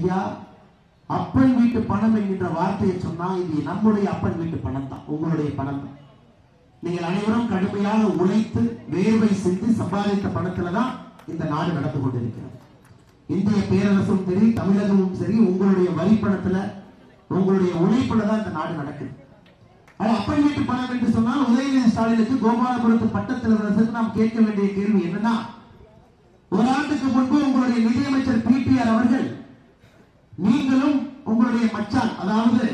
ஐயா அப்பன் வீட்டு பணம் என்கின்ற வார்த்தையை சொன்னா இது நம்முடைய அப்பன் வீட்டு பணம் தான் உங்களுடைய பணம் தான் நீங்கள் அனைவரும் கடுமையாக உழைத்து வேர்வை செஞ்சு சம்பாதித்த பணத்துல தான் இந்த நாடு நடந்து கொண்டிருக்கிறது. இந்திய பேரரசும் சரி தமிழகமும் சரி உங்களுடைய வரி பணத்துல உங்களுடைய உழைப்புல தான் இந்த நாடு நடக்குது. அது அப்பன் வீட்டு பணம் என்று சொன்னால் உதயநிதி ஸ்டாலினுக்கு கோபாலபுரத்து பட்டத்தலைவரசுக்கு நாம் கேட்க வேண்டிய கேள்வி என்னன்னா ஒரு ஆண்டுக்கு முன்பு உங்களுடைய நிதியமைச்சர் பிடிஆர் அவர்கள் நீங்களும் உங்களுடைய மச்சான் அதாவது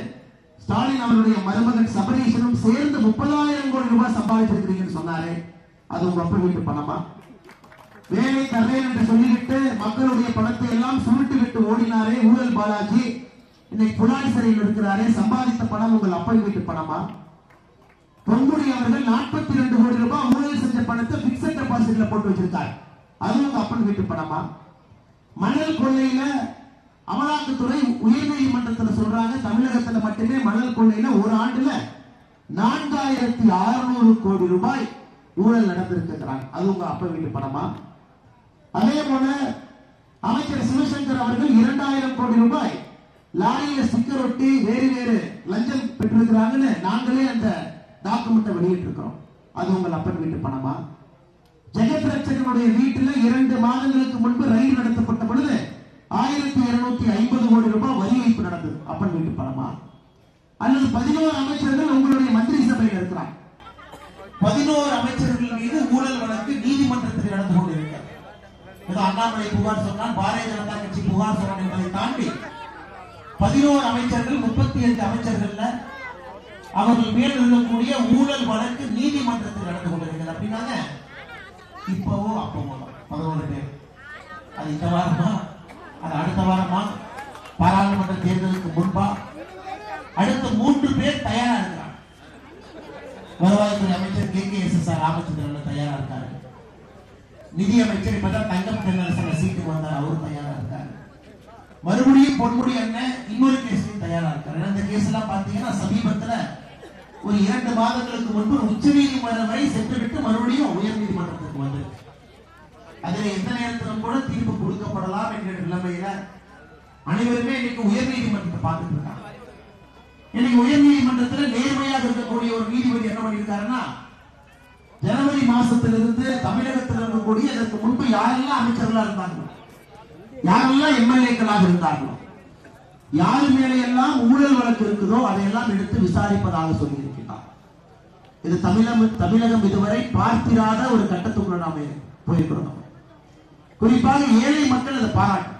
ஸ்டாலின் அவருடைய மருமகன் சபரீஷனும் சேர்ந்து முப்பதாயிரம் கோடி ரூபாய் சம்பாதிச்சிருக்கிறீங்கன்னு சொன்னாரே அது உங்க அப்பா வீட்டு பணமா? வேலை தரேன் என்று சொல்லிவிட்டு மக்களுடைய பணத்தை எல்லாம் சுருட்டு விட்டு ஓடினாரே ஊழல் பாலாஜி. இன்னைக்கு புலாடி சிறையில் இருக்கிறாரே சம்பாதித்த பணம் உங்கள் அப்பா வீட்டு பணமா? பொன்முடி அவர்கள் நாற்பத்தி ரெண்டு கோடி ரூபாய் ஊழல் செஞ்ச பணத்தை பிக்சட் டெபாசிட்ல போட்டு வச்சிருக்காரு. அது உங்க அப்பன் வீட்டு பணமா? மணல் கொள்ளையில அமலாக்கத்துறை உயர்நீதிமன்றத்தில் சொல்றாங்க தமிழகத்துல மட்டுமே மணல் கொள்ளையில ஒரு ஆண்டுல நான்காயிரத்தி அறுநூறு கோடி ரூபாய் ஊழல் நடந்திருக்கிறாங்க அது உங்க அப்ப வீட்டு பணமா? அதே போல அமைச்சர் சிவசங்கர் அவர்கள் இரண்டாயிரம் கோடி ரூபாய் லாரியில சிக்கரொட்டி ஒட்டி வேறு வேறு லஞ்சம் பெற்றிருக்கிறாங்கன்னு நாங்களே அந்த டாக்குமெண்ட்டை வெளியிட்டு இருக்கிறோம் அது உங்கள் அப்பன் வீட்டு பணமா? ஜெகத் ரட்சகனுடைய வீட்டுல இரண்டு மாதங்களுக்கு முன்பு ரயில் நடத்தப்பட்ட பொழுது ஆயிரத்தி இருநூத்தி ஐம்பது கோடி ரூபாய் வரி வைப்பு நடந்தது. அப்பன் வீட்டு பணமா? அல்லது பதினோரு அமைச்சர்கள் உங்களுடைய மந்திரி சபையில் இருக்கிறார் பதினோரு அமைச்சர்கள் மீது ஊழல் வழக்கு நீதிமன்றத்தில் நடந்து கொண்டிருக்கிறது. ஏதோ அண்ணாமலை புகார் சொன்னால் பாரதிய ஜனதா கட்சி புகார் சொன்னார் என்பதை தாண்டி பதினோரு அமைச்சர்கள் முப்பத்தி ஐந்து அமைச்சர்கள்ல அவர்கள் மேல் இருக்கக்கூடிய ஊழல் வழக்கு நீதிமன்றத்தில் நடந்து கொண்டிருக்கிறது. அப்படின்னாங்க. இப்பவோ அப்பவோ பதினோரு பேர். அது இந்த வாரமா? அது அடுத்த வாரமா பாராளுமன்ற தேர்தலுக்கு முன்பா அடுத்த மூன்று பேர் தயாரா இருக்கிறாங்க. வருவாய்த்துறை அமைச்சர் K K S S R Ramachandran தயாரா இருக்காரு. நிதி அமைச்சர் இப்பதான் தங்கம் தென்னரசன் சீட்டுக்கு வந்தார் அவரும் தயாரா இருக்காரு. மறுபடியும் பொன்முடி அண்ணன் இன்னொரு கேஸ்லயும் தயாரா இருக்காரு. அந்த இந்த கேஸ் எல்லாம் பாத்தீங்கன்னா சமீபத்துல ஒரு இரண்டு மாதங்களுக்கு முன்பு உச்ச நீதிமன்றம் வரை சென்றுவிட்டு மறுபடியும் உயர் நீதிமன்றத்துக்கு வந்திருக்கு. அதுல எந்த நேரத்திலும் கூட தீர்ப்பு கொடுக்கப்படலாம் என்கிற நிலைமையில அனைவருமே இன்னைக்கு உயர் நீதிமன்றத்தை பார்த்துட்டு இருக்காங்க. இன்னைக்கு உயர் நீதிமன்றத்துல நேர்மையாக இருக்கக்கூடிய ஒரு நீதிபதி என்ன பண்ணியிருக்காருன்னா ஜனவரி மாசத்திலிருந்து தமிழகத்தில் இருக்கக்கூடிய அதற்கு முன்பு யாரெல்லாம் அமைச்சர்களா இருந்தாங்களோ யாரெல்லாம் எம்எல்ஏக்களாக இருந்தார்களோ யார் மேலையெல்லாம் ஊழல் வழக்கு இருக்குதோ அதையெல்லாம் எடுத்து விசாரிப்பதாக சொல்லியிருக்கிறார். இது தமிழகம் தமிழகம் இதுவரை பார்த்திராத ஒரு கட்டத்துக்குள்ள நாம போயிருக்கிறோம். குறிப்பாக ஏழை மக்கள் அதை பாராட்டும்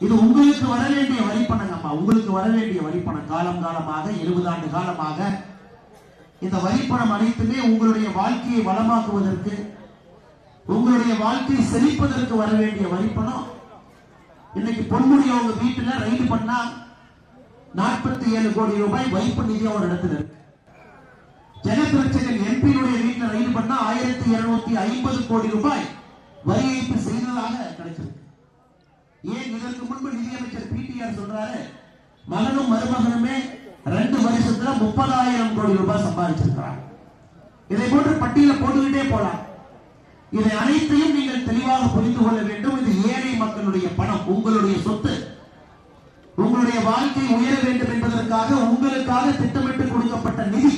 இது உங்களுக்கு வர வேண்டிய வரிப்பணங்கம்மா உங்களுக்கு வர வேண்டிய வரிப்பணம். காலம் காலமாக எழுபது ஆண்டு காலமாக இந்த வரிப்பணம் அனைத்துமே உங்களுடைய வாழ்க்கையை வளமாக்குவதற்கு உங்களுடைய வாழ்க்கையை செழிப்பதற்கு வர வேண்டிய வரிப்பணம். இன்னைக்கு பொன்முடிய உங்க வீட்டுல ரைடு பண்ணா நாற்பத்தி ஏழு கோடி ரூபாய் வைப்பு நிதி அவர் இடத்துல இருக்கு ஜெகத்ரட்சகன் எம்பியுடைய வீட்டுல ரைடு பண்ணா ஆயிரத்தி இருநூத்தி ஐம்பது கோடி ரூபாய் வரி ஏய்ப்பு செய்ததாக கிடைச்சிருக்கு. ஏன் இதற்கு முன்பு நிதியமைச்சர் பிடிஆர் சொல்றாரு மகனும் மருமகனுமே ரெண்டு வருஷத்துல முப்பதாயிரம் கோடி ரூபாய் சம்பாதிச்சிருக்கிறாங்க. இதை போன்று பட்டியல போட்டுக்கிட்டே போலாம். இதை அனைத்தையும் நீங்கள் தெளிவாக புரிந்து கொள்ள வேண்டும். இது ஏழை மக்களுடைய பணம் உங்களுடைய சொத்து. உங்களுடைய வாழ்க்கை உயர வேண்டும் என்பதற்காக உங்களுக்காக திட்டமிட்டு கொடுக்கப்பட்ட நிதி.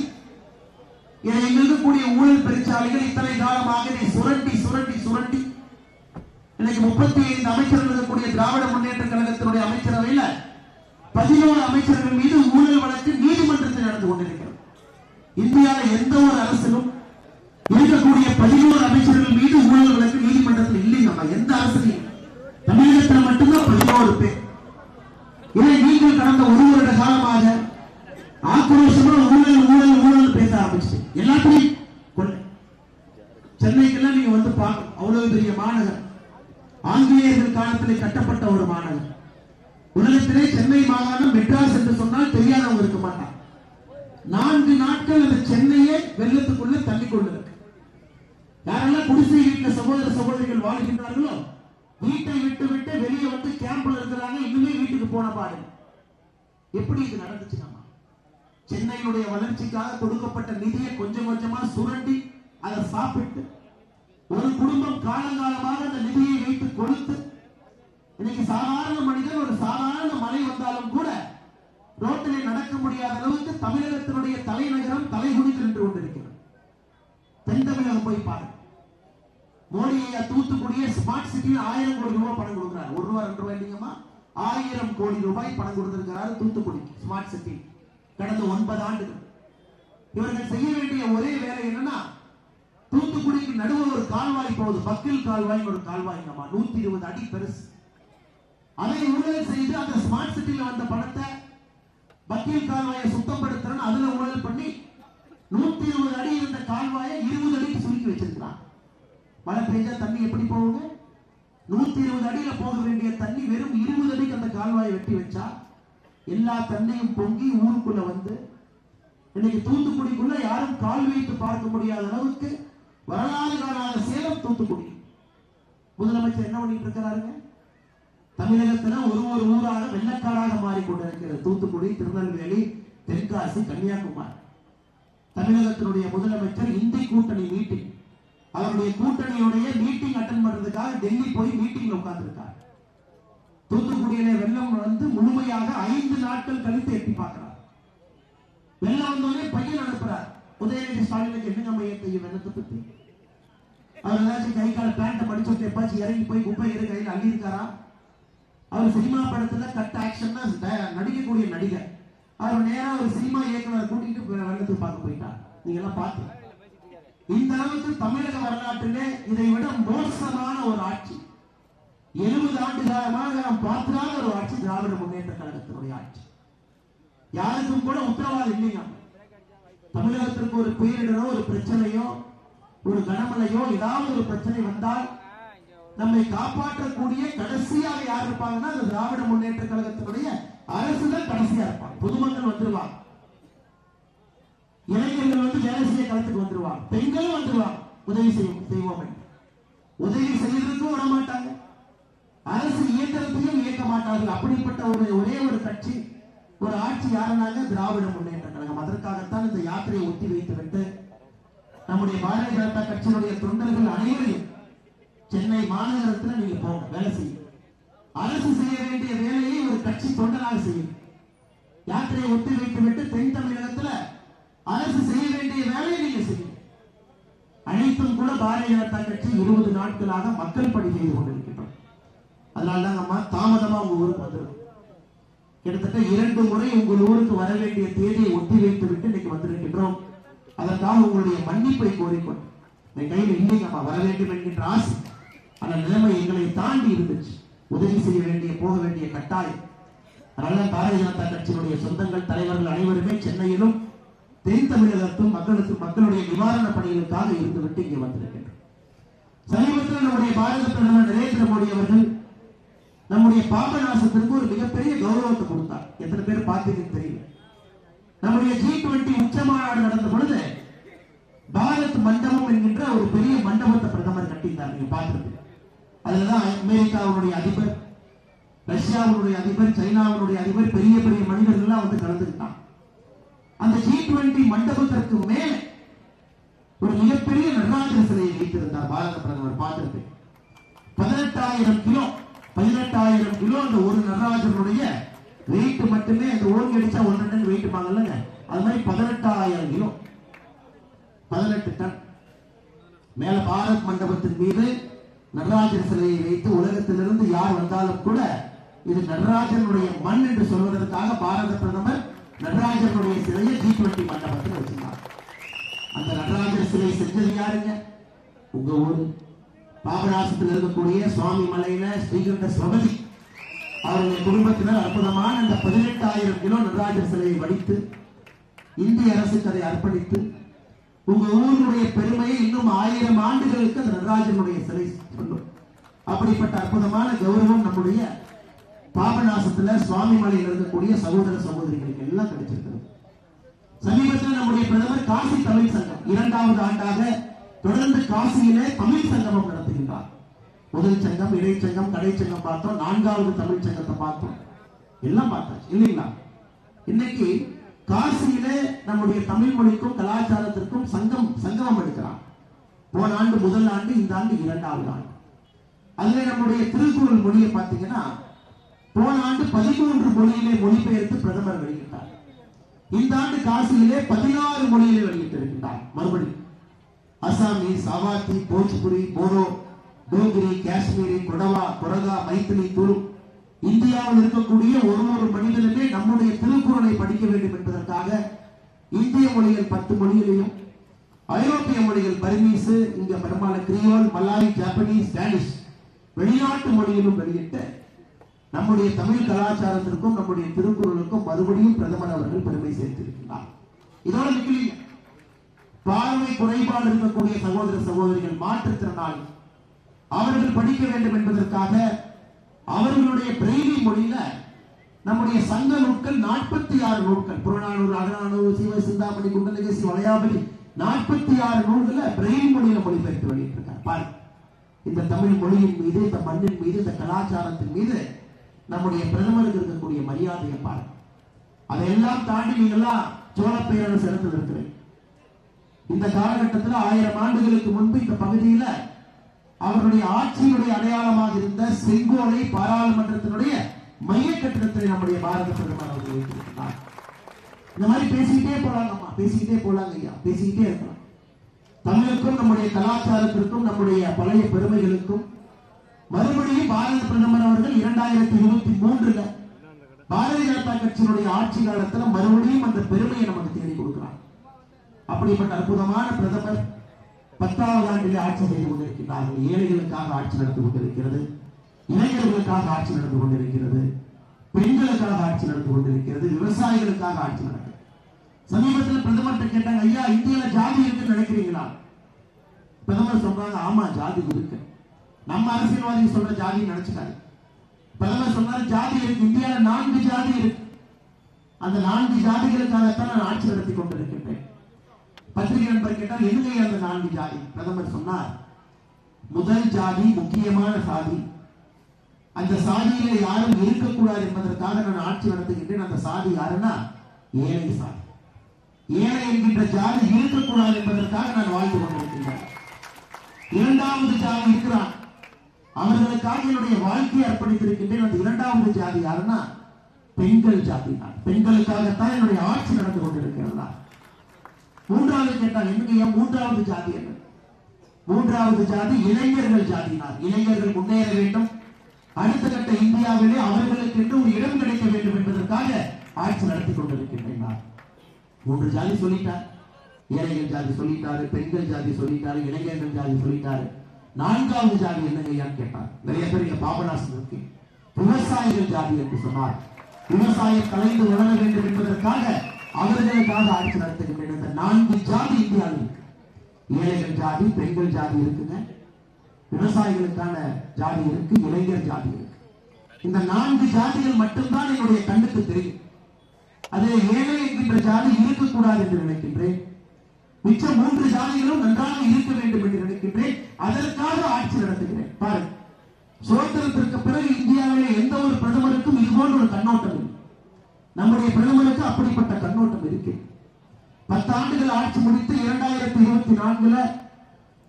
இதை எங்களுக்கு கூடிய ஊழல் பெருச்சாலைகள் இத்தனை காலமாக இதை சுரண்டி சுரண்டி சுரண்டி இன்னைக்கு முப்பத்தி ஐந்து அமைச்சர்கள் இருக்கக்கூடிய திராவிட முன்னேற்ற கழகத்தினுடைய அமைச்சரவையில பதினோரு அமைச்சர்கள் மீது ஊழல் வழக்கு நீதிமன்றத்தில் நடந்து கொண்டிருக்கிறது. இந்தியாவில் எந்த ஒரு அரசிலும் இருக்கக்கூடிய பதினோரு அமைச்சர்கள் மீது ஊழல் வழக்கு நீதிமன்றத்தில் இல்லைங்கம்மா எந்த அரசிலையும். தமிழகத்தில் மட்டும்தான் பதினோரு பேர். இதை நீங்கள் கடந்த ஒரு வருட காலமாக ஆக்ரோஷமா ஊழல் ஊழல் ஊழல் பேச ஆரம்பிச்சு எல்லாத்தையும் கொள்ளை. சென்னைக்கெல்லாம் நீங்க வந்து பார்க்கணும். அவ்வளவு பெரிய மாநகரம். ஆங்கிலேயர்கள் காலத்தில் கட்டப்பட்ட ஒரு மாநகரம். உலகத்திலே சென்னை மாகாணம் மெட்ராஸ் என்று சொன்னால் தெரியாதவங்க இருக்க மாட்டான் நான்கு நாட்கள் அந்த சென்னையே வெள்ளத்துக்குள்ள தள்ளி கொண்டிருக்கு. யாரெல்லாம் குடிசை வீட்டில் சகோதர சகோதரிகள் வாழ்கின்றார்களோ வீட்டை விட்டு விட்டு வெளியே வந்து கேம்ப்ல இருக்கிறாங்க இன்னுமே வீட்டுக்கு போன பாருங்க. எப்படி இது நடந்துச்சு நம்ம? சென்னையினுடைய வளர்ச்சிக்காக கொடுக்கப்பட்ட நிதியை கொஞ்சம் கொஞ்சமா சுரண்டி அதை சாப்பிட்டு ஒரு குடும்பம் காலங்காலமாக அந்த நிதியை வைத்து கொடுத்து இன்னைக்கு சாதாரண மனிதன் ஒரு சாதாரண ரோட்டிலே நடக்க முடியாத அளவுக்கு தமிழகத்தினுடைய தலைநகரம் தலைகுனிந்து நின்று கொண்டிருக்கிறது. தென் தமிழகம் போய் பாருங்க. மோடி ஐயா தூத்துக்குடிய ஸ்மார்ட் சிட்டியில் ஆயிரம் கோடி ரூபாய் பணம் கொடுக்குறாரு. ஒரு ரூபாய் ரெண்டு ரூபாய் இல்லைங்கம்மா. ஆயிரம் கோடி ரூபாய் பணம் கொடுத்திருக்கிறார் தூத்துக்குடி ஸ்மார்ட் சிட்டி கடந்த ஒன்பது ஆண்டுகள். இவர்கள் செய்ய வேண்டிய ஒரே வேலை என்னன்னா தூத்துக்குடிக்கு நடுவில் ஒரு கால்வாய் போகுது. பக்கில் கால்வாய் ஒரு கால்வாய்ங்கம்மா நூத்தி இருபது அடி பெருசு. அதை ஊழல் செய்து அந்த ஸ்மார்ட் சிட்டியில் வந்த பணத்தை பக்கில் கால்வாயை சுத்தப்படுத்துறேன்னு அதுல ஊழல் பண்ணி நூத்தி இருபது அடி இருந்த கால்வாயை இருபது அடிக்கு சுருக்கி வச்சிருக்கிறான் மழை பெய்ஞ்சா தண்ணி எப்படி போகுங்க? நூத்தி இருபது அடியில போக வேண்டிய தண்ணி வெறும் இருபது அடிக்கு அந்த கால்வாயை வெட்டி வச்சா எல்லா தண்ணியும் பொங்கி ஊருக்குள்ள வந்து இன்னைக்கு தூத்துக்குடிக்குள்ள யாரும் கால் வைத்து பார்க்க முடியாத அளவுக்கு வரலாறு காணாத சேலம் தூத்துக்குடி. முதலமைச்சர் என்ன பண்ணிட்டு இருக்கிறாருங்க தமிழகத்துல ஒரு ஒரு ஊராக வெள்ளக்காடாக மாறிக்கொண்டிருக்கிறது தூத்துக்குடி திருநெல்வேலி தென்காசி கன்னியாகுமரி. தமிழகத்தினுடைய முதலமைச்சர் இந்தி கூட்டணி மீட்டிங் அவருடைய கூட்டணியுடைய மீட்டிங் அட்டன் பண்றதுக்காக டெல்லி போய் மீட்டிங்ல உட்கார்ந்துருக்கார். தூத்துக்குடியிலே வெள்ளம் வந்து முழுமையாக ஐந்து நாட்கள் கழித்து எட்டி பார்க்கிறார். வெள்ளம் வந்தோடனே பையன் அனுப்புறார். உதயநிதி ஸ்டாலினுக்கு என்னங்க மையம் தெரியும் வெள்ளத்தை பத்தி? அவர் ஏதாச்சும் கை கால பேண்ட படிச்சு எப்பாச்சும் இறங்கி போய் குப்பை இரு கையில் அள்ளி இருக்காரா அவர் சினிமா படத்துல கட் ஆக்ஷன் நடிக்கக்கூடிய நடிகர். அவர் நேரம் ஒரு சினிமா இயக்குனர் கூட்டிட்டு போய் வெள்ளத்துக்கு பார்க்க போயிட்டார். நீங்க எல்லாம் பார்த்து. இந்த அளவுக்கு தமிழக வரலாற்றிலே இதை விட மோசமான ஒரு ஆட்சி. எழுபது ஆண்டு காலமாக நாம் பார்த்திராத ஒரு ஆட்சி திராவிட முன்னேற்ற கழகத்தினுடைய ஆட்சி. யாருக்கும் கூட உத்தரவாதம் இல்லைங்க. தமிழகத்திற்கு ஒரு பேரிடரோ ஒரு பிரச்சனையோ ஒரு கனமழையோ ஏதாவது ஒரு பிரச்சனை வந்தால் நம்மை காப்பாற்றக்கூடிய கடைசியாக யார் இருப்பாங்கன்னா அந்த திராவிட முன்னேற்ற கழகத்தினுடைய அரசு தான் கடைசியா இருப்பாங்க. பொதுமக்கள் வந்துருவாங்க. இளைஞர்கள் வந்து வேலை செய்ய களத்துக்கு வந்துருவாங்க. பெண்களும் வந்துருவாங்க. உதவி செய்யும் செய்வோம். உதவி செய்யறதுக்கும் விட மாட்டாங்க. அரசு இயக்கத்தையும் இயக்க மாட்டார்கள். அப்படிப்பட்ட ஒரு ஒரே ஒரு கட்சி ஒரு ஆட்சி யாருனாங்க? திராவிட முன்னேற்ற கழகம் அதற்காகத்தான் இந்த யாத்திரையை ஒத்தி வைத்து விட்டு நம்முடைய பாரதிய ஜனதா கட்சியினுடைய தொண்டர்கள் அனைவரையும் சென்னை மாநகரத்தில் நீங்க போங்க வேலை செய்யும் அரசு செய்ய வேண்டிய வேலையை ஒரு கட்சி தொண்டராக செய்யும். யாத்திரையை ஒத்தி வைத்து விட்டு தென் தமிழகத்துல அரசு செய்ய வேண்டிய வேலையை நீங்க செய்யும் அனைத்தும் கூட பாரதிய ஜனதா கட்சி இருபது நாட்களாக மக்கள் பணி செய்து கொண்டிருக்கின்றோம் அதனால அம்மா தாமதமா உங்க ஊருக்கு வந்துடும் கிட்டத்தட்ட இரண்டு முறை உங்கள் ஊருக்கு வர வேண்டிய தேதியை ஒத்தி வைத்து விட்டு இன்னைக்கு வந்திருக்கின்றோம். அதற்காக உங்களுடைய மன்னிப்பை கோரிக்கொண்டு என் கையில் இல்லைங்கம்மா வர வேண்டும் என்கின்ற ஆசை அந்த நிலைமை எங்களை தாண்டி இருந்துச்சு. உதவி செய்ய வேண்டிய போக வேண்டிய கட்டாயம். அதனால பாரதிய ஜனதா கட்சியினுடைய சொந்தங்கள் தலைவர்கள் அனைவருமே சென்னையிலும் தென் தமிழகத்தும் மக்களுக்கு மக்களுடைய நிவாரண பணிகளுக்காக இருந்துவிட்டு இங்கே வந்திருக்கின்றனர் சமீபத்தில் நம்முடைய பாரத பிரதமர் நரேந்திர மோடி அவர்கள் நம்முடைய பாபநாசத்திற்கு ஒரு மிகப்பெரிய கௌரவத்தை கொடுத்தார். எத்தனை பேர் பார்த்தீங்கன்னு தெரியல. நம்முடைய ஜி டுவெண்டி உச்ச மாநாடு நடந்த பொழுது பாரத் மண்டபம் என்கின்ற ஒரு பெரிய மண்டபத்தை பிரதமர் கட்டியிருந்தார். நீங்க பார்த்திருப்பீங்க. அதுலதான் அமெரிக்காவுடைய அதிபர் ரஷ்யாவுடைய அதிபர் சைனாவுடைய அதிபர் பெரிய பெரிய மனிதர்கள்லாம் வந்து கலந்துக்கிட்டான் அந்த ஜி டுவெண்டி மண்டபத்திற்கு மேல ஒரு மிகப்பெரிய நடராஜர் சிலையை வைத்திருந்தார் பாரத பிரதமர். பார்த்திருப்பேன் பதினெட்டாயிரம் கிலோ பதினெட்டாயிரம் கிலோ அந்த ஒரு நடராஜனுடைய வெயிட் மட்டுமே அந்த ஓங்கி அடிச்சா ஒன்று டன் வெயிட் வாங்கலங்க. அது மாதிரி பதினெட்டாயிரம் கிலோ. பதினெட்டு டன். மேல பாரத் மண்டபத்தின் மீது நடராஜர் சிலையை வைத்து உலகத்திலிருந்து யார் வந்தாலும் கூட இது நடராஜனுடைய மண் என்று சொல்வதற்காக பாரத பிரதமர் நடராஜனுடைய சிலையை ஜி டுவெண்டி மண்டபத்தில் வச்சிருந்தார். அந்த நடராஜர் சிலை செஞ்சது யாருங்க? உங்க ஊரு. பாபநாசத்தில் இருக்கக்கூடிய சுவாமி மலையில ஸ்ரீகண்ட சுவதி அவருடைய குடும்பத்தினர் அற்புதமான அந்த பதினெட்டாயிரம் கிலோ நடராஜர் சிலையை வடித்து இந்திய அரசுக்கு அதை அர்ப்பணித்து உங்க ஊருடைய பெருமையை இன்னும் ஆயிரம் ஆண்டுகளுக்கு அந்த நடராஜனுடைய சிலை சொல்லும். அப்படிப்பட்ட அற்புதமான கௌரவம் நம்முடைய பாபநாசத்துல சுவாமி மலையில் இருக்கக்கூடிய சகோதர சகோதரிகளுக்கு எல்லாம் கிடைச்சிருக்கிறது. சமீபத்தில் நம்முடைய பிரதமர் காசி தமிழ் சங்கம் இரண்டாவது ஆண்டாக தொடர்ந்து காசியிலே தமிழ் சங்கமம் நடத்துகின்றார். முதல் சங்கம் இடைச்சங்கம் கடைச்சங்கம் பார்த்தோம். நான்காவது தமிழ் சங்கத்தை பார்த்தோம். எல்லாம் பார்த்தாச்சு. இல்லைங்களா? இன்னைக்கு காசியிலே நம்முடைய தமிழ் மொழிக்கும் கலாச்சாரத்திற்கும் சங்கம் சங்கமம் எடுக்கிறான். போன ஆண்டு முதல் ஆண்டு இந்த ஆண்டு இரண்டாவது ஆண்டு. அதுல நம்முடைய திருக்குறள் மொழியை பார்த்தீங்கன்னா போன ஆண்டு பதிமூன்று மொழியிலே மொழிபெயர்த்து பிரதமர் வெளியிட்டார். இந்த ஆண்டு காசியிலே பதினாறு மொழியிலே வெளியிட்டிருக்கின்றார். மறுபடியும். அசாமி சாவாத்தி போஜ்புரி போடோ டோங்கிரி காஷ்மீரி கொடவா கொரகா மைத்திலி துரு. இந்தியாவில் இருக்கக்கூடிய ஒரு ஒரு மனிதனுமே நம்முடைய திருக்குறளை படிக்க வேண்டும் என்பதற்காக இந்திய மொழிகள் பத்து மொழிகளையும் ஐரோப்பிய மொழிகள் பர்மீஸ் இங்க பெரும்பாலும் கிரியோல் மலாய் ஜாப்பனீஸ் ஸ்பானிஷ் வெளிநாட்டு மொழியிலும் வெளியிட்ட நம்முடைய தமிழ் கலாச்சாரத்திற்கும் நம்முடைய திருக்குறளுக்கும் மறுபடியும் பிரதமர் அவர்கள் பெருமை சேர்த்திருக்கிறார். இதோட நிக்கலீங்க. பார்வை குறைபாடு இருக்கக்கூடிய சகோதர சகோதரிகள் மாற்றுத்திறனாளி. அவர்கள் படிக்க வேண்டும் என்பதற்காக அவர்களுடைய பிரெய்லி மொழியில நம்முடைய சங்க நூட்கள் நாற்பத்தி ஆறு நூல்கள். புறநானூறு அகநானூறு சீவ சிந்தாமணி குண்டலகேசி வளையாபலி நாற்பத்தி ஆறு நூல்களை பிரெய்லி மொழியில மொழிபெயர்த்து வெளியிட்டிருக்கார் பாரு. இந்த தமிழ் மொழியின் மீது இந்த மண்ணின் மீது இந்த கலாச்சாரத்தின் மீது நம்முடைய பிரதமருக்கு இருக்கக்கூடிய மரியாதையை பாரு அதையெல்லாம் தாண்டி நீங்களா சோழ பேரரசு இடத்துல இருக்கிறேன் இந்த காலகட்டத்தில் ஆயிரம் ஆண்டுகளுக்கு முன்பு இந்த பகுதியில அவருடைய ஆட்சியுடைய அடையாளமாக இருந்த செங்கோலை பாராளுமன்றத்தினுடைய மைய கட்டிடத்தை நம்முடைய பாரத பிரதமர் அவர்கள் வைத்திருக்கிறார். இந்த மாதிரி பேசிக்கிட்டே போலாங்கம்மா. பேசிக்கிட்டே போலாங்க ஐயா. பேசிக்கிட்டே இருக்கலாம். தமிழுக்கும் நம்முடைய கலாச்சாரத்திற்கும் நம்முடைய பழைய பெருமைகளுக்கும் மறுபடியும் பாரத பிரதமர் அவர்கள் இரண்டாயிரத்தி இருபத்தி மூன்றுல பாரதிய ஜனதா கட்சியினுடைய ஆட்சி காலத்துல மறுபடியும் அந்த பெருமையை நமக்கு தேடி கொடுக்கிறார். அப்படிப்பட்ட அற்புதமான பிரதமர் பத்தாவது ஆண்டிலே ஆட்சி செய்து கொண்டிருக்கிறார்கள் ஏழைகளுக்காக ஆட்சி நடந்து கொண்டிருக்கிறது இளைஞர்களுக்காக ஆட்சி நடந்து கொண்டிருக்கிறது பெண்களுக்காக ஆட்சி நடந்து கொண்டிருக்கிறது விவசாயிகளுக்காக ஆட்சி நடக்கிறது. சமீபத்தில் பிரதமர்கிட்ட கேட்டாங்க ஐயா இந்தியால ஜாதி இருக்குன்னு நினைக்கிறீங்களா? பிரதமர் சொல்றாங்க ஆமா ஜாதி இருக்கு. நம்ம அரசியல்வாதி சொல்ற ஜாதி நினைச்சுக்காரு பிரதமர் சொன்னாரு ஜாதி இருக்கு இந்தியால நான்கு ஜாதி இருக்கு. அந்த நான்கு ஜாதிகளுக்காகத்தான் நான் ஆட்சி நடத்தி கொண்டிருக்கின்றேன். பத்திரிகை நண்பர் கேட்டால் எதுங்க அந்த நான்கு ஜாதி? பிரதமர் சொன்னார் முதல் ஜாதி முக்கியமான சாதி. அந்த சாதியில யாரும் இருக்கக்கூடாது என்பதற்காக நான் ஆட்சி நடத்துகின்றேன். அந்த சாதி யாருன்னா ஏழை சாதி. ஏழை என்கின்ற ஜாதி இருக்கக்கூடாது என்பதற்காக நான் வாழ்ந்து கொண்டிருக்கின்றேன். இரண்டாவது ஜாதி இருக்கிறான் அவர்களுக்காக என்னுடைய வாழ்க்கையை அர்ப்பணித்திருக்கின்றேன். அந்த இரண்டாவது ஜாதி யாருன்னா பெண்கள் ஜாதி தான். பெண்களுக்காகத்தான் என்னுடைய ஆட்சி நடந்து கொண்டிருக்கிறதா? மூன்றாவது கேட்டால் என்னங்க மூன்றாவது ஜாதி என்ன? மூன்றாவது ஜாதி இளைஞர்கள் ஜாதினார் இளைஞர்கள் முன்னேற வேண்டும். அடுத்த கட்ட இந்தியாவிலே அவர்களுக்கு என்று ஒரு இடம் கிடைக்க வேண்டும் என்பதற்காக ஆட்சி நடத்தி கொண்டிருக்கின்றேன் மூன்று ஜாதி சொல்லிட்டார். ஏழைகள் ஜாதி சொல்லிட்டாரு பெண்கள் ஜாதி சொல்லிட்டாரு இளைஞர்கள் ஜாதி சொல்லிட்டாரு. நான்காவது ஜாதி என்னங்கய்யான்னு கேட்டார். நிறைய பேர் இங்க பாபநாசம் இருக்கு. விவசாயிகள் ஜாதி என்று சொன்னார். விவசாயம் கலைந்து வளர வேண்டும் என்பதற்காக அவர்களுக்காக ஆட்சி நடத்துகின்ற இந்த நான்கு ஜாதி இந்தியாவில் இருக்கு ஏழைகள் ஜாதி பெண்கள் ஜாதி இருக்குங்க. விவசாயிகளுக்கான ஜாதி இருக்கு இளைஞர் ஜாதி இருக்கு. இந்த நான்கு ஜாதிகள் மட்டும்தான் என்னுடைய கண்ணுக்கு தெரியும். அது ஏழை என்கின்ற ஜாதி இருக்கக்கூடாது என்று நினைக்கின்றேன். மிச்ச மூன்று ஜாதிகளும் நன்றாக இருக்க வேண்டும் என்று நினைக்கின்றேன். அதற்காக ஆட்சி நடத்துகிறேன். பாருங்க. சுதந்திரத்திற்கு பிறகு இந்தியாவிலே எந்த ஒரு பிரதமருக்கும் இது போன்ற ஒரு கண்ணோட்டம் இல்லை. நம்முடைய பிரதமருக்கு அப்படிப்பட்ட கண்ணோட்டம் இருக்கு. பத்தாண்டுகள் ஆட்சி முடித்து இரண்டாயிரத்தி இருபத்தி நான்குல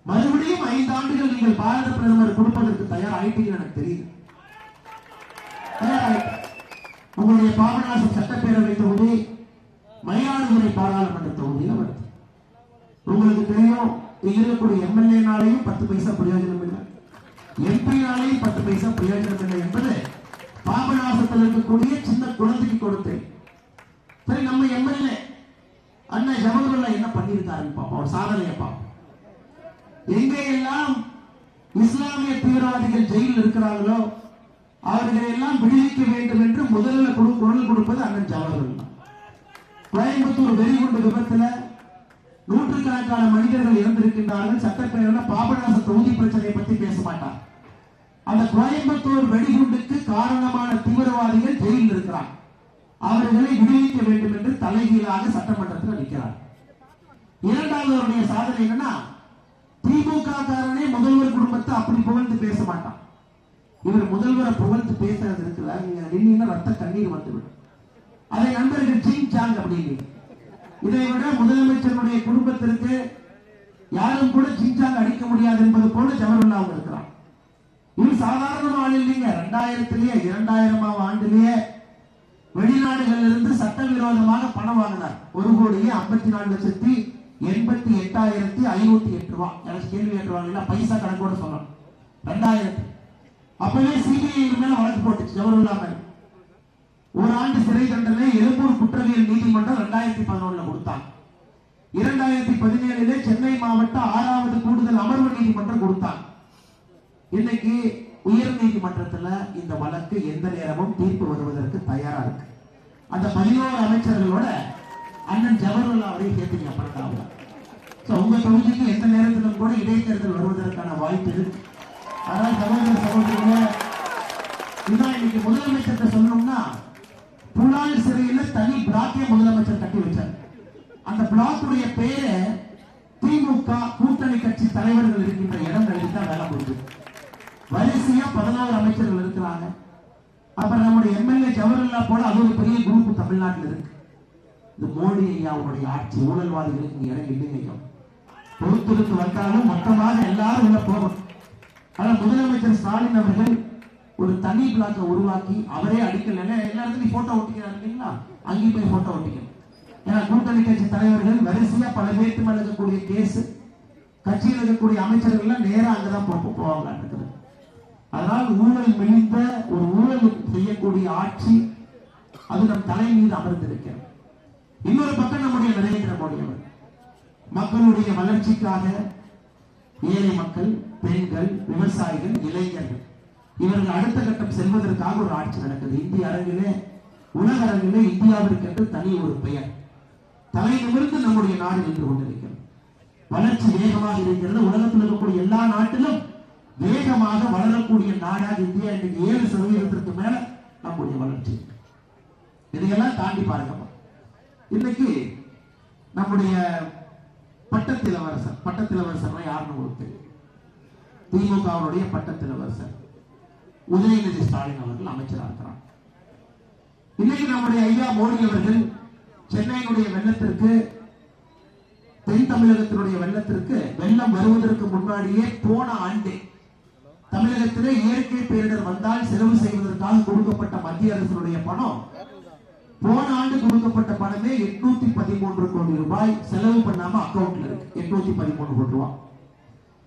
மறுபடியும் ஐந்து ஆண்டுகள் நீங்கள் பாரத பிரதமர் கொடுப்பதற்கு தயார் ஆயிட்டீங்கன்னு எனக்கு தெரியுது. உங்களுடைய பாபநாசம் சட்டப்பேரவை தொகுதி மயிலாடுதுறை பாராளுமன்ற தொகுதியில வருது. உங்களுக்கு தெரியும் இருக்கக்கூடிய எம்எல்ஏனாலையும் பத்து பைசா பிரயோஜனம் இல்லை. எம்பினாலையும் பத்து பைசா பிரயோஜனம் இல்லை என்பது பாபநாசத்தில் இருக்கக்கூடிய சின்ன குழந்தைக்கு கொடுத்தேன். சரி நம்ம எம்எல்ஏ அண்ணன் ஜவஹர்லால் என்ன பண்ணியிருக்காருன்னு பார்ப்போம். அவர் சாதனையை பார்ப்போம். எங்கெல்லாம் இஸ்லாமிய தீவிரவாதிகள் ஜெயிலில் இருக்கிறார்களோ அவர்களை எல்லாம் விடுவிக்க வேண்டும் என்று முதல்ல கொடு- குரல் கொடுப்பது அண்ணன் ஜவஹர்லால் கோயம்புத்தூர் வெறிகுண்டு விபத்துல நூற்றுக்கணக்கான மனிதர்கள் இறந்திருக்கின்றார்கள். சட்டப்பேரவையில் பாபநாச தொகுதி பிரச்சனையை பத்தி பேச மாட்டார். அந்த கோயம்புத்தூர் வெடிகுண்டுக்கு காரணமான தீவிரவாதிகள் ஜெயிலில் இருக்கிறார் அவர்களை விடுவிக்க வேண்டும் என்று தலைகீழாக சட்டமன்றத்தில் நிற்கிறார் இரண்டாவது அவருடைய சாதனை என்னன்னா திமுக காரனே முதல்வர் குடும்பத்தை அப்படி புகழ்ந்து பேச மாட்டான். இவர் முதல்வரை புகழ்ந்து பேசுறது இருக்குல்ல நீங்க நின்னீங்கன்னா ரத்த கண்ணீர் வந்துவிடும். அதை நண்பர்கள் சிங் சாங் அப்படின்னு. இதை விட முதலமைச்சருடைய குடும்பத்திற்கு யாரும் கூட சிங்சாங் அடிக்க முடியாது என்பது போல ஜவஹர்லாவும் இருக்கிறான் ஒரு சாதாரண ஆள் இல்லைங்க. ரெண்டாயிரத்திலேயே இரண்டாயிரமாம் ஆண்டுலேயே வெளிநாடுகளிலிருந்து சட்ட சட்டவிரோதமாக பணம் வாங்கினார். ஒரு கோடியே ஐம்பத்தி நாலு லட்சத்தி எண்பத்தி எட்டாயிரத்தி ஐநூத்தி எட்டு ரூபாய் எனக்கு கேள்வி கேட்டுருவாங்க பைசா கணக்கோட சொல்லணும். ரெண்டாயிரத்தி. அப்பவே சிபிஐ மேல வழக்கு போட்டுச்சு. ஜவஹர்லால் நேரு ஒரு ஆண்டு சிறை தண்டனை எழும்பூர் குற்றவியல் நீதிமன்றம் ரெண்டாயிரத்தி பதினொன்னுல கொடுத்தாங்க. இரண்டாயிரத்தி பதினேழுல சென்னை மாவட்ட ஆறாவது கூடுதல் அமர்வு நீதிமன்றம் கொடுத்தாங்க. இன்னைக்கு உயர் நீதிமன்றத்துல இந்த வழக்கு எந்த நேரமும் தீர்ப்பு வருவதற்கு தயாரா இருக்கு. அந்த பதினோரு அமைச்சர்களோட அண்ணன் ஜவஹர்லால் அவரையும் சேர்த்துங்க பணக்காக சோ உங்க தொகுதிக்கு எந்த நேரத்திலும் கூட இடைத்தேர்தல் வருவதற்கான வாய்ப்பு இருக்கு. ஆனால் சகோதர சகோதரிகளே இதான் இன்னைக்கு முதலமைச்சர்கிட்ட சொல்லணும்னா புலால் சிறையில தனி பிளாக்கே முதலமைச்சர் கட்டி வச்சார். அந்த பிளாக்குடைய பேரு திமுக கூட்டணி கட்சி தலைவர்கள் இருக்கின்ற இடம் எழுதி தான் வேலை முடியுது வரிசையா பதினாறு அமைச்சர்கள் இருக்கிறாங்க. அப்புறம் நம்முடைய எம்எல்ஏ ஜவஹர்லால் போல அது ஒரு பெரிய குரூப் தமிழ்நாட்டில் இருக்கு. இந்த மோடி ஐயாவுடைய ஆட்சி. ஊழல்வாதிகளுக்கு இங்க இடம் இல்லைங்க பொறுத்திருந்து வந்தாலும் மொத்தமாக எல்லாரும் உள்ள போகும் ஆனா முதலமைச்சர் ஸ்டாலின் அவர்கள் ஒரு தனி பிளாக்கை உருவாக்கி அவரே அடிக்கல. எல்லா இடத்துலையும் போட்டோ ஒட்டிக்கிறார் இல்லைங்களா? அங்கேயும் போய் போட்டோ ஒட்டிக்கணும். ஏன்னா கூட்டணி கட்சி தலைவர்கள் வரிசையா பல பேருக்கு மேல இருக்கக்கூடிய கேஸ் கட்சியில் இருக்கக்கூடிய அமைச்சர்கள்லாம் நேராக அங்கதான் போவாங்க இருக்குது. அதனால் ஊழல் மெலிந்த ஒரு ஊழல் செய்யக்கூடிய ஆட்சி அது நம் தலை மீது அமர்ந்திருக்கிறது. இன்னொரு பக்கம் நம்முடைய நரேந்திர மோடி அவர் மக்களுடைய வளர்ச்சிக்காக ஏழை மக்கள் பெண்கள் விவசாயிகள் இளைஞர்கள் இவர்கள் அடுத்த கட்டம் செல்வதற்காக ஒரு ஆட்சி நடக்குது. இந்திய அரங்கிலே உலக அரங்கிலே இந்தியாவிற்கென்று தனி ஒரு பெயர். தலை நிமிர்ந்து நம்முடைய நாடு நின்று கொண்டிருக்கிறது. வளர்ச்சி வேகமாக இருக்கிறது. உலகத்தில் இருக்கக்கூடிய எல்லா நாட்டிலும் வேகமாக வளரக்கூடிய நாடாக இந்தியா இன்னைக்கு ஏழு சதவீதத்திற்கு மேல நம்முடைய வளர்ச்சி. இதையெல்லாம் தாண்டி பாருங்க இன்னைக்கு நம்முடைய பட்டத்திலவரசர் பட்டத்திலவரசர் யாருன்னு உங்களுக்கு தெரியும்? திமுகவுடைய பட்டத்திலவரசர். உதயநிதி ஸ்டாலின் அவர்கள் அமைச்சராக இருக்கிறார். இன்னைக்கு நம்முடைய ஐயா மோடி அவர்கள் சென்னையினுடைய வெள்ளத்திற்கு தென் தமிழகத்தினுடைய வெள்ளத்திற்கு வெள்ளம் வருவதற்கு முன்னாடியே போன ஆண்டே தமிழகத்திலே இயற்கை பேரிடர் வந்தால் செலவு செய்வதற்காக கொடுக்கப்பட்ட மத்திய அரசினுடைய பணம் போன ஆண்டு கொடுக்கப்பட்ட பணமே எட்நூத்தி பதிமூன்று கோடி ரூபாய். செலவு பண்ணாம அக்கௌண்ட்ல இருக்கு. எட்நூத்தி பதிமூணு கோடி ரூபாய்.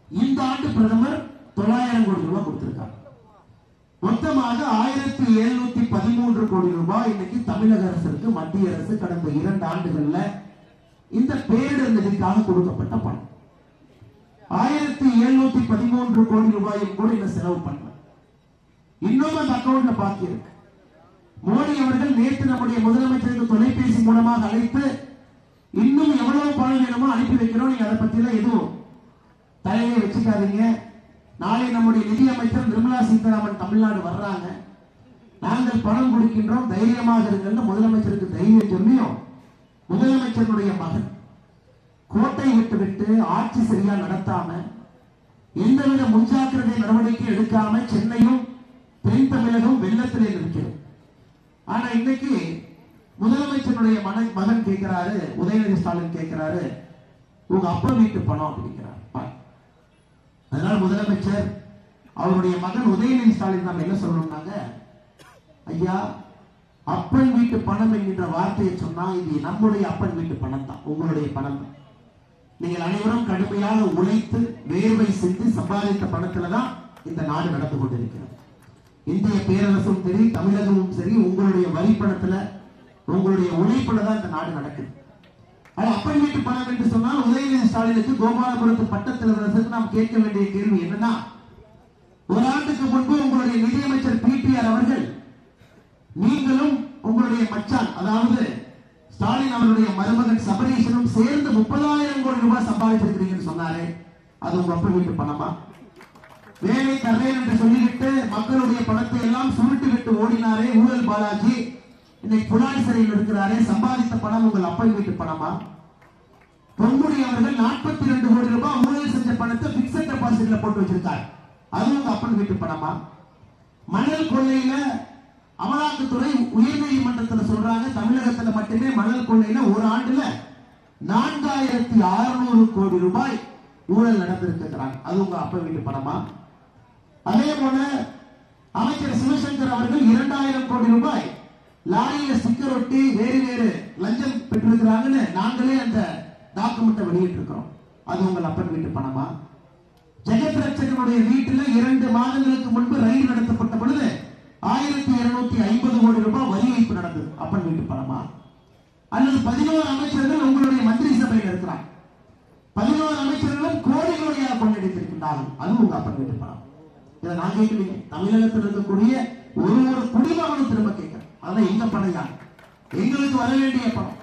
இந்த ஆண்டு பிரதமர் தொள்ளாயிரம் கோடி ரூபாய் கொடுத்திருக்காங்க மொத்தமாக ஆயிரத்தி எழுநூத்தி பதிமூன்று கோடி ரூபாய் இன்னைக்கு தமிழக அரசுக்கு மத்திய அரசு கடந்த இரண்டு ஆண்டுகள்ல இந்த பேரிடர் நிதிக்காக கொடுக்கப்பட்ட பணம். ஆயிரத்தி எழுநூத்தி பதிமூன்று கோடி ரூபாயும் கூட இந்த செலவு பண்ணல. இன்னும் அந்த அக்கௌண்ட்ல பாக்கி இருக்கு. மோடி அவர்கள் நேற்று நம்முடைய முதலமைச்சருக்கு தொலைபேசி மூலமாக அழைத்து இன்னும் எவ்வளவு பணம் வேணுமோ அனுப்பி வைக்கிறோம். நீங்க அதை பத்தி எல்லாம் எதுவும் தலையை வச்சுக்காதீங்க. நாளை நம்முடைய நிதியமைச்சர் நிர்மலா சீதாராமன் தமிழ்நாடு வர்றாங்க. நாங்கள் பணம் கொடுக்கின்றோம். தைரியமாக இருக்கிற முதலமைச்சருக்கு தைரியம் சொல்லியும் முதலமைச்சருடைய மகன் கோட்டை விட்டு விட்டு ஆட்சி சரியா நடத்தாம எந்தவித முன்ஜாக்கிரதை நடவடிக்கை எடுக்காம சென்னையும் தென் தமிழகம் வெள்ளத்திலே இருக்கிறது ஆனா இன்னைக்கு முதலமைச்சருடைய மன மகன் கேட்கிறாரு உதயநிதி ஸ்டாலின் கேட்கிறாரு உங்க அப்பா வீட்டு பணம் அப்படிங்கிறார். அதனால முதலமைச்சர் அவருடைய மகன் உதயநிதி ஸ்டாலின் நம்ம என்ன சொல்லணும்னாங்க ஐயா அப்பன் வீட்டு பணம் என்கின்ற வார்த்தையை சொன்னா இது நம்முடைய அப்பன் வீட்டு பணம் தான் உங்களுடைய பணம் தான் நீங்கள் அனைவரும் கடுமையாக உழைத்து வேர்வை செய்து சம்பாதித்த பணத்துல தான் இந்த நாடு நடந்து கொண்டிருக்கிறது. இந்திய பேரரசும் சரி தமிழகமும் சரி உங்களுடைய வரி பணத்துல உங்களுடைய உழைப்புல தான் இந்த நாடு நடக்குது. அது அப்பன் வீட்டு பணம் என்று சொன்னால் உதயநிதி ஸ்டாலினுக்கு கோபாலபுரத்து பட்டத்திலரசுக்கு நாம் கேட்க வேண்டிய கேள்வி என்னன்னா ஒரு ஆண்டுக்கு முன்பு உங்களுடைய நிதியமைச்சர் பிடிஆர் அவர்கள் நீங்களும் உங்களுடைய மச்சான் அதாவது ஸ்டாலின் அவருடைய மருமகன் சபரீஷனும் சேர்ந்து முப்பதாயிரம் கோடி ரூபாய் சம்பாதிச்சிருக்கிறீங்கன்னு சொன்னாரே அது உங்க அப்ப வீட்டு பணமா? வேலை தரேன் என்று சொல்லிவிட்டு மக்களுடைய பணத்தை எல்லாம் சுருட்டு விட்டு ஓடினாரே ஊழல் பாலாஜி. இன்னைக்கு புலால் சிறையில் இருக்கிறாரே சம்பாதித்த பணம் உங்கள் அப்பன் வீட்டு பணமா? பொன்முடி அவர்கள் நாற்பத்தி ரெண்டு கோடி ரூபாய் ஊழல் செஞ்ச பணத்தை பிக்சட் டெபாசிட்ல போட்டு வச்சிருக்காரு. அது உங்க அப்பன் வீட்டு பணமா? மணல் கொள்ளையில அமலாக்கத்துறை உயர்நீதிமன்றத்தில் சொல்றாங்க தமிழகத்துல மட்டுமே மணல் கொள்ளையில ஒரு ஆண்டுல நான்காயிரத்தி அறுநூறு கோடி ரூபாய் ஊழல் நடந்திருக்கிறாங்க அது உங்க அப்ப வீட்டு பணமா? அதே போல அமைச்சர் சிவசங்கர் அவர்கள் இரண்டாயிரம் கோடி ரூபாய் லாரியில சிக்கரொட்டி வேறு வேறு லஞ்சம் பெற்றிருக்கிறாங்கன்னு நாங்களே அந்த டாக்குமெண்ட்டை வெளியிட்டிருக்கிறோம். அது உங்கள் அப்பன் வீட்டு பணமா? ஜெகத் ரட்சகனுடைய வீட்டில் இரண்டு மாதங்களுக்கு முன்பு ரயில் நடத்தப்பட்ட பொழுது ஆயிரத்தி இருநூத்தி ஐம்பது கோடி ரூபாய் வரி வைப்பு நடந்தது. அப்பன் வீட்டு பணமா? அல்லது பதினோரு அமைச்சர்கள் உங்களுடைய மந்திரி சபையில் இருக்கிறார். பதினோரு அமைச்சர்களும் கோடி கோடியாக கொண்டடித்திருக்கிறார்கள் அது உங்க அப்பன் வீட்டு பணம். இதை நான் கேட்கலீங்க தமிழகத்தில் இருக்கக்கூடிய ஒரு ஒரு குடிமகனும் திரும்ப கேட்கிறேன் அதான் எங்க பணம் யார்? எங்களுக்கு வர வேண்டிய பணம்.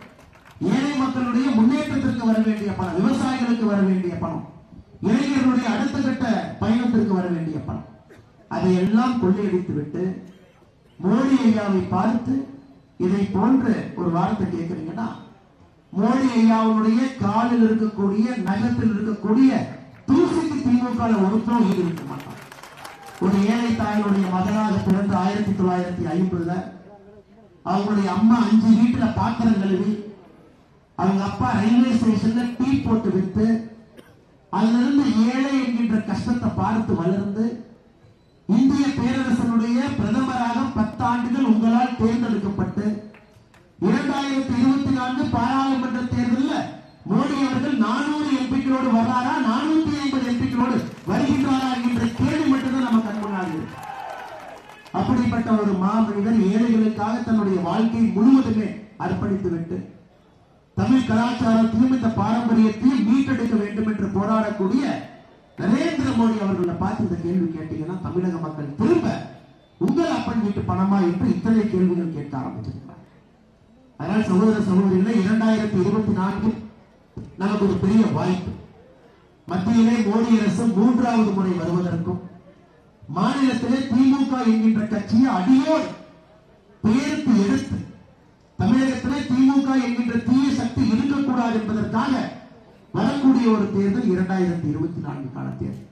ஏழை மக்களுடைய முன்னேற்றத்திற்கு வர வேண்டிய பணம். விவசாயிகளுக்கு வர வேண்டிய பணம். இளைஞர்களுடைய அடுத்த கட்ட பயணத்திற்கு வர வேண்டிய பணம். அதையெல்லாம் கொள்ளையடித்து விட்டு மோடி ஐயாவை பார்த்து இதை போன்ற ஒரு வார்த்தை கேட்கிறீங்கன்னா மோடி ஐயாவுடைய காலில் இருக்கக்கூடிய நகத்தில் இருக்கக்கூடிய தூசிக்கு திமுக ஒருத்தரும் ஈடு இருக்க மாட்டான். ஒரு ஏழை தாயினுடைய மகனாக பிறந்து ஆயிரத்தி தொள்ளாயிரத்தி ஐம்பதுல அவங்களுடைய அம்மா அஞ்சு வீட்டுல பாத்திரம் கழுவி அவங்க அப்பா ரயில்வே ஸ்டேஷன்ல டீ போட்டு விற்று அதுல இருந்து ஏழை என்கின்ற கஷ்டத்தை பார்த்து வளர்ந்து இந்திய பேரரசனுடைய பிரதமராக பத்தாண்டுகள் உங்களால் தேர்ந்தெடுக்கப்பட்டு இரண்டாயிரத்தி இருபத்தி நான்கு பாராளுமன்ற தேர்தலில் மோடி அவர்கள் நானூறு எம்பிக்களோடு வர்றாரா நானூத்தி ஐம்பது எம்பிக்களோடு வருகின்றாரா என்ற கேள்வி மட்டும்தான் நம்ம கண்முன்னால் இருக்கு. அப்படிப்பட்ட ஒரு மாமனிதர் ஏழைகளுக்காக தன்னுடைய வாழ்க்கை முழுவதுமே அர்ப்பணித்து விட்டு தமிழ் கலாச்சாரத்தையும் இந்த பாரம்பரியத்தையும் மீட்டெடுக்க வேண்டும் என்று போராடக்கூடிய நரேந்திர மோடி அவர்களை பார்த்து இந்த கேள்வி கேட்டீங்கன்னா தமிழக மக்கள் திரும்ப உங்கள் அப்பன் வீட்டு பணமா என்று இத்தனை கேள்விகள் கேட்க ஆரம்பிச்சிருக்கிறார். அதனால் சகோதர சகோதரிகளை இரண்டாயிரத்தி இருபத்தி நான்கு நமக்கு ஒரு பெரிய வாய்ப்பு. மத்தியிலே மோடி அரசு மூன்றாவது முறை வருவதற்கும் மாநிலத்திலே திமுக என்கின்ற கட்சியை அடியோடு பெயருக்கு எடுத்து தமிழகத்திலே திமுக என்கின்ற தீய சக்தி இருக்கக்கூடாது என்பதற்காக வரக்கூடிய ஒரு தேர்தல் இரண்டாயிரத்தி இருபத்தி நான்குக்கான தேர்தல்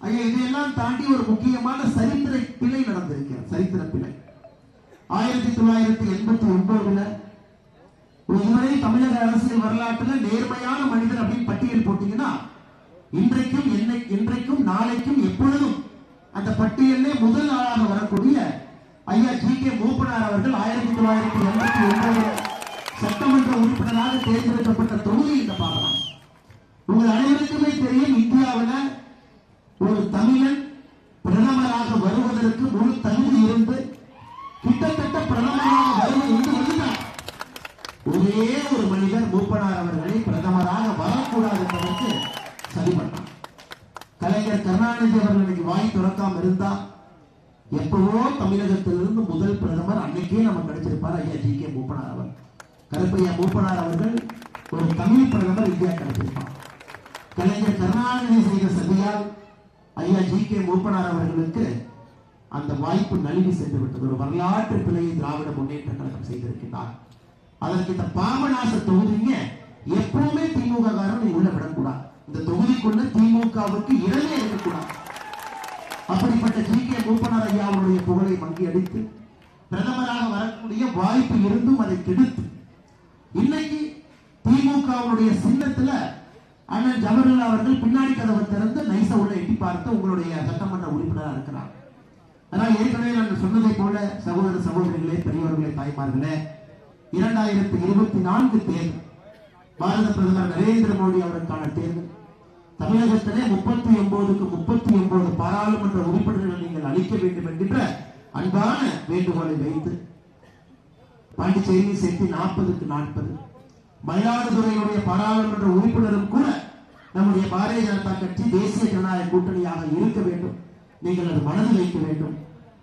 ஐயா இதையெல்லாம் தாண்டி ஒரு முக்கியமான சரித்திர பிழை நடந்திருக்கிறது. சரித்திர பிழை. ஆயிரத்தி தொள்ளாயிரத்தி எண்பத்தி ஒன்பதுல ஒரு இதுவரை தமிழக அரசியல் வரலாற்றுல நேர்மையான மனிதர் அப்படின்னு பட்டியல் போட்டீங்கன்னா இன்றைக்கும் என்னை இன்றைக்கும் நாளைக்கும் எப்பொழுதும் அந்த பட்டியலே முதல் ஆளாக வரக்கூடிய ஐயா ஜி கே மூப்பனார் அவர்கள் ஆயிரத்தி தொள்ளாயிரத்தி எண்பத்தி ஒன்பது சட்டமன்ற உறுப்பினராக தேர்ந்தெடுக்கப்பட்ட தொகுதி இந்த பார்க்கலாம் அனைவருக்குமே இந்தியாவில் இந்தியாவுல ஒரு தமிழன் பிரதமராக வருவதற்கு முழு தகுதி இருந்து கிட்டத்தட்ட பிரதமராக வருவது வந்து ஒரே ஒரு மனிதர் மூப்பனார் அவர்களை பிரதமராக வரக்கூடாது என்பதற்கு சரி பண்ணார். கலைஞர் கருணாநிதி அவர்களுக்கு வாய் துறக்காம இருந்தா எப்பவோ தமிழகத்திலிருந்து முதல் பிரதமர் அன்னைக்கே நமக்கு கிடைச்சிருப்பார் ஐயா ஜி கே மூப்பனார் அவர் கருப்பையா மூப்பனார் அவர்கள் ஒரு தமிழ் பிரதமர் இந்தியா கிடைச்சிருப்பார். கலைஞர் கருணாநிதி செய்த சதியால் ஐயா ஜி கே மூப்பனார் அவர்களுக்கு அந்த வாய்ப்பு நழுவி சென்று விட்டது. ஒரு வரலாற்று பிழையை திராவிட முன்னேற்ற கழகம் செய்திருக்கிறார் அதற்கு இந்த பாபநாச தொகுதிங்க எப்பவுமே திமுக காரன் உள்ள விடக்கூடாது. இந்த தொகுதிக்குள்ள திமுகவுக்கு இடமே இருக்கக்கூடாது. அப்படிப்பட்ட ஜி கே மூப்பனார் ஐயா அவருடைய புகழை வங்கி அடித்து பிரதமராக வரக்கூடிய வாய்ப்பு இருந்தும் அதை கெடுத்து இன்னைக்கு திமுகவுடைய சின்னத்துல அண்ணன் ஜவஹர்லால் அவர்கள் பின்னாடி கதவை திறந்து நைசா உள்ள எட்டி பார்த்து உங்களுடைய சட்டமன்ற உறுப்பினராக இருக்கிறார். அதனால் ஏற்கனவே நான் சொன்னதை போல சகோதர சகோதரிகளே பெரியவர்களே தாய்மார்களே இரண்டாயிரத்தி இருபத்தி நான்கு தேர்தல் பாரத பிரதமர் நரேந்திர மோடி அவருக்கான தேர்தல். தமிழகத்திலே முப்பத்தி ஒன்பதுக்கு முப்பத்தி ஒன்பது பாராளுமன்ற உறுப்பினர்களை நீங்கள் அளிக்க வேண்டும் என்கின்ற அன்பான வேண்டுகோளை வைத்து பாண்டிச்சேரியில் சேர்த்து நாற்பதுக்கு நாற்பது மயிலாடுதுறையுடைய பாராளுமன்ற உறுப்பினரும் கூட நம்முடைய பாரதிய ஜனதா கட்சி தேசிய ஜனநாயக கூட்டணியாக இருக்க வேண்டும். நீங்கள் அது மனதில் வைக்க வேண்டும்.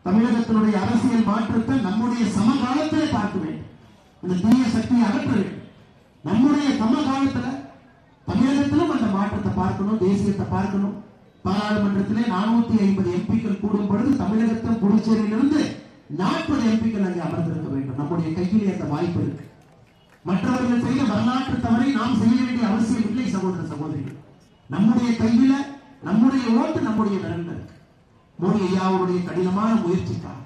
தமிழகத்தினுடைய அரசியல் மாற்றத்தை நம்முடைய சமகாலத்திலே பார்க்க வேண்டும். இந்த தீய சக்தியை அகற்ற வேண்டும். நம்முடைய சமகாலத்துல தமிழகத்திலும் அந்த மாற்றத்தை பார்க்கணும் தேசியத்தை பார்க்கணும். பாராளுமன்றத்திலே நானூத்தி ஐம்பது எம்பிக்கள் கூடும் பொழுது தமிழகத்தின் புதுச்சேரியிலிருந்து நாற்பது எம்பிக்கள் அங்கே அமர்ந்திருக்க வேண்டும். நம்முடைய கையிலே அந்த வாய்ப்பு இருக்கு. மற்றவர்கள் செய்த வரலாற்று தவறை நாம் செய்ய வேண்டிய அவசியம் இல்லை சகோதர சகோதரிகள். நம்முடைய கையில நம்முடைய ஓட்டு நம்முடைய விரல்ல மோடி ஐயா அவருடைய கடினமான முயற்சிக்காக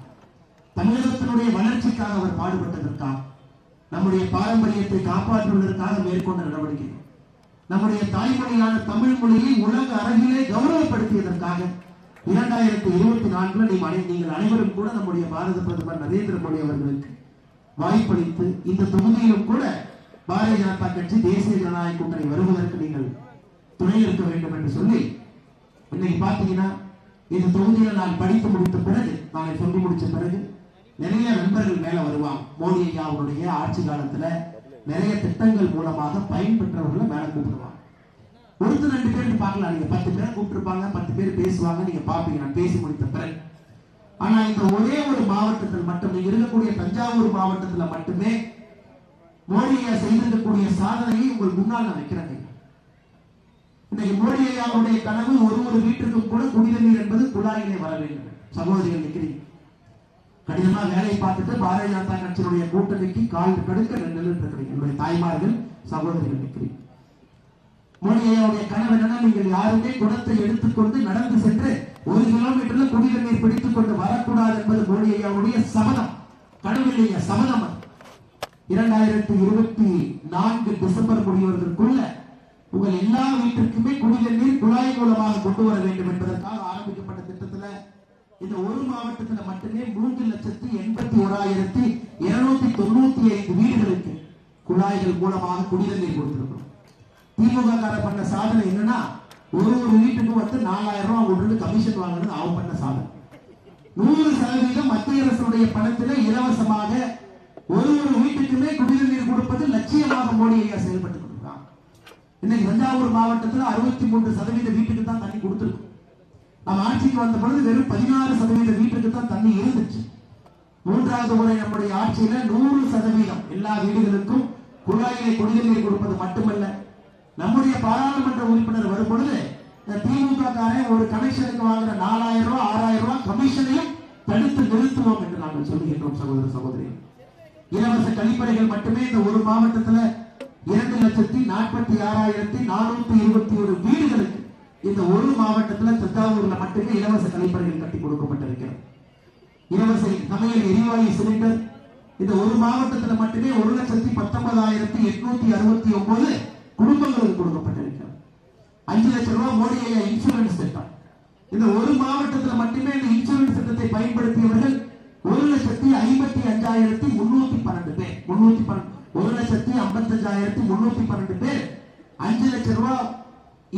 தமிழகத்தினுடைய வளர்ச்சிக்காக அவர் பாடுபட்டதற்காக நம்முடைய பாரம்பரியத்தை காப்பாற்றுவதற்காக மேற்கொண்ட நடவடிக்கை நம்முடைய தாய்மொழியான தமிழ் மொழியை உலக அரங்கிலே கௌரவப்படுத்தியதற்காக இரண்டாயிரத்தி இருபத்தி நான்குல நீங்கள் அனைவரும் கூட நம்முடைய பாரத பிரதமர் நரேந்திர மோடி அவர்களுக்கு வாய்ப்பளித்து இந்த தொகுதியிலும் கூட பாரதிய ஜனதா கட்சி தேசிய ஜனநாயக கூட்டணி வருவதற்கு நீங்கள் துணை இருக்க வேண்டும் என்று சொல்லி இன்னைக்கு பாத்தீங்கன்னா இந்த தொகுதியில நான் படித்து முடித்த பிறகு நான் சொல்லி முடிச்ச பிறகு நிறைய நண்பர்கள் மேல வருவாங்க. மோடி ஐயா அவருடைய ஆட்சி காலத்துல நிறைய திட்டங்கள் மூலமாக பயன்பெற்றவர்களை மேல கூப்பிடுவாங்க. ஒருத்தர் ரெண்டு பேர் பார்க்கலாம். நீங்க பத்து பேர் கூப்பிட்டுருப்பாங்க பத்து பேர் பேசுவாங்க நீங்க பாப்பீங்க நான் பேசி முடித்த பிறகு ஆனா இந்த ஒரே ஒரு மாவட்டத்தில் மட்டுமே இருக்கக்கூடிய தஞ்சாவூர் மாவட்டத்தில் மட்டுமே மோடி செய்திருக்கக்கூடிய சாதனையை உங்கள் முன்னால் நான் வைக்கிறேன் இன்னைக்கு மோடி ஐயாவுடைய கனவு ஒரு ஒரு வீட்டிற்கும் கூட குடிநீர் என்பது குழாயிலே வர வேண்டும். சகோதரிகள் நிற்கிறீங்க கடினமா வேலையை பார்த்துட்டு பாரதிய ஜனதா கட்சியினுடைய கூட்டணிக்கு கால் கடுக்க என்னுடைய தாய்மார்கள் சகோதரிகள் நிற்கிறீங்க மோடி ஐயாவுடைய கனவு என்னன்னா நீங்கள் யாருமே குடத்தை எடுத்துக்கொண்டு நடந்து சென்று ஒரு கிலோமீட்டர்ல குடிநீர் நீர் பிடித்துக் கொண்டு வரக்கூடாது என்பது மோடி ஐயாவுடைய சபதம். கனவு சபதம் இரண்டாயிரத்தி இருபத்தி நான்கு டிசம்பர் முடிவதற்குள்ள உங்கள் எல்லா வீட்டிற்குமே குடிநீர் நீர் குழாய் மூலமாக கொண்டு வர வேண்டும் என்பதற்காக ஆரம்பிக்கப்பட்ட திட்டத்துல இந்த ஒரு மாவட்டத்துல மட்டுமே மூன்று லட்சத்தி எண்பத்தி ஓராயிரத்தி இருநூத்தி தொண்ணூத்தி ஐந்து வீடுகளுக்கு குழாய்கள் மூலமாக குடிநீர் நீர் கொடுத்திருக்கிறோம். திமுக பண்ண சாதனை என்னன்னா ஒரு ஒரு வீட்டுக்கும் வந்து நாலாயிரம் ரூபாய் ஒன்று கமிஷன் வாங்கினது அவன் பண்ண சாதனை. நூறு சதவீதம் மத்திய அரசுடைய பணத்தில இலவசமாக ஒரு ஒரு வீட்டுக்குமே குடிநீர் நீர் கொடுப்பது லட்சியமாக மோடி ஐயா செயல்பட்டு இன்னைக்கு தஞ்சாவூர் மாவட்டத்தில் அறுபத்தி மூன்று சதவீத வீட்டுக்கு தான் தண்ணி கொடுத்துருக்கோம். நம்ம ஆட்சிக்கு வந்த பொழுது வெறும் பதினாறு சதவீத வீட்டுக்கு தான் தண்ணி இருந்துச்சு. மூன்றாவது முறை நம்முடைய ஆட்சியில நூறு சதவீதம் எல்லா வீடுகளுக்கும் குழாயிலே குடிநீர் கொடுப்பது மட்டுமல்ல நம்முடைய பாராளுமன்ற உறுப்பினர் வரும் பொழுது இந்த திமுக காரன் ஒரு கமிஷனுக்கு வாங்குற நாலாயிரம் ரூபாய் ஆறாயிரம் ரூபாய் கமிஷனையும் தடுத்து நிறுத்துவோம் என்று நாங்கள் சொல்லுகின்றோம் சகோதர சகோதரி. இலவச கழிப்பறைகள் மட்டுமே இந்த ஒரு மாவட்டத்துல இரண்டு லட்சத்தி நாற்பத்தி ஆறாயிரத்தி நானூத்தி இருபத்தி ஒரு வீடுகளுக்கு இந்த ஒரு மாவட்டத்துல தஞ்சாவூர்ல மட்டுமே இலவச கழிப்பறைகள் கட்டி கொடுக்கப்பட்டிருக்கிறது. இலவச சமையல் எரிவாயு சிலிண்டர் இந்த ஒரு மாவட்டத்துல மட்டுமே ஒரு லட்சத்தி பத்தொன்பதாயிரத்தி எட்நூத்தி அறுபத்தி ஒன்பது குடும்பங்களுக்கு கொடுக்கப்பட்டிருக்கிறது. அஞ்சு லட்சம் ரூபாய் மோடி ஐயா இன்சூரன்ஸ் திட்டம். இந்த ஒரு மாவட்டத்தில் மட்டுமே இந்த இன்சூரன்ஸ் திட்டத்தை பயன்படுத்தியவர்கள் ஒரு லட்சத்தி ஐம்பத்தி அஞ்சாயிரத்தி முன்னூத்தி பன்னெண்டு பேர். முன்னூத்தி பன்னெண்டு ஒரு லட்சத்தி ஐம்பத்தஞ்சாயிரத்தி முன்னூத்தி பன்னெண்டு பேர். அஞ்சு லட்சம் ரூபாய்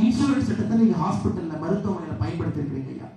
இன்சூரன்ஸ் திட்டத்தை நீங்க ஹாஸ்பிட்டல்ல மருத்துவமனையில பயன்படுத்திருக்கிறீங்க ஐயா.